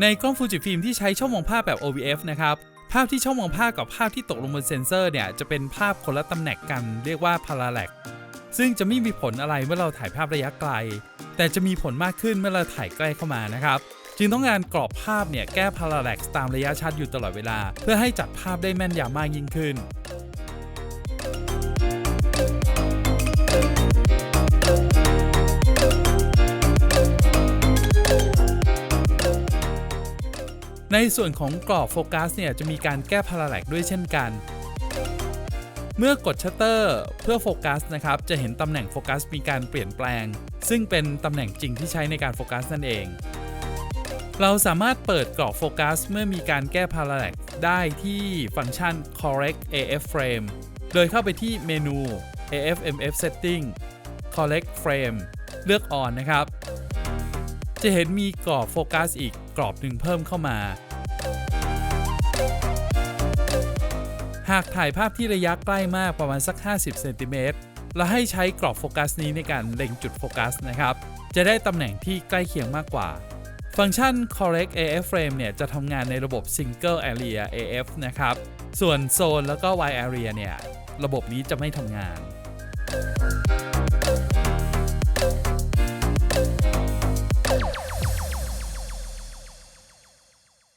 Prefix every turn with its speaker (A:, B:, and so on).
A: ในกล้องฟูจิฟิล์มที่ใช้ช่องมองภาพแบบ OVF นะครับภาพที่ช่องมองภาพกับภาพที่ตกลงบนเซนเซอร์เนี่ยจะเป็นภาพคนละตำแหน่งกันเรียกว่า parallax ซึ่งจะไม่มีผลอะไรเมื่อเราถ่ายภาพระยะไกล แต่จะมีผลมากขึ้นเมื่อเราถ่ายใกล้เข้ามานะครับจึงต้องการกรอบภาพเนี่ยแก้ parallax ตามระยะชัดอยู่ตลอดเวลา เพื่อให้จัดภาพได้แม่นยำมากยิ่งขึ้น ในส่วนของกรอบโฟกัสเนี่ยจะมีการแก้พาราแลกด้วยเช่นกัน เมื่อกดชัตเตอร์เพื่อโฟกัสนะครับจะเห็นตำแหน่งโฟกัสมีการเปลี่ยนแปลง ซึ่งเป็นตำแหน่งจริงที่ใช้ในการโฟกัสนั่นเอง เราสามารถเปิดกรอบโฟกัสเมื่อมีการแก้พาราแลกได้ที่ฟังก์ชัน correct AF frame โดยเข้าไปที่เมนู AFMF setting correct frame เลือก on นะครับ จะเห็นมีกรอบโฟกัสอีกกรอบหนึ่งเพิ่มเข้ามาากถ่ายภาพที่ระยะใกล้มากประมาณสัก 50เซนติเมตรเราให้ใช้กรอบโฟกัสนี้ในการเล็งจุดโฟกัสนะครับ จะได้ตำแหน่งที่ใกล้เคียงมากกว่า ฟังก์ชัน correct AF frame เนี่ยจะทำงานในระบบ single area AF นะครับ ส่วน Zone แล้วก็ wide area เนี่ย ระบบนี้จะไม่ทำงาน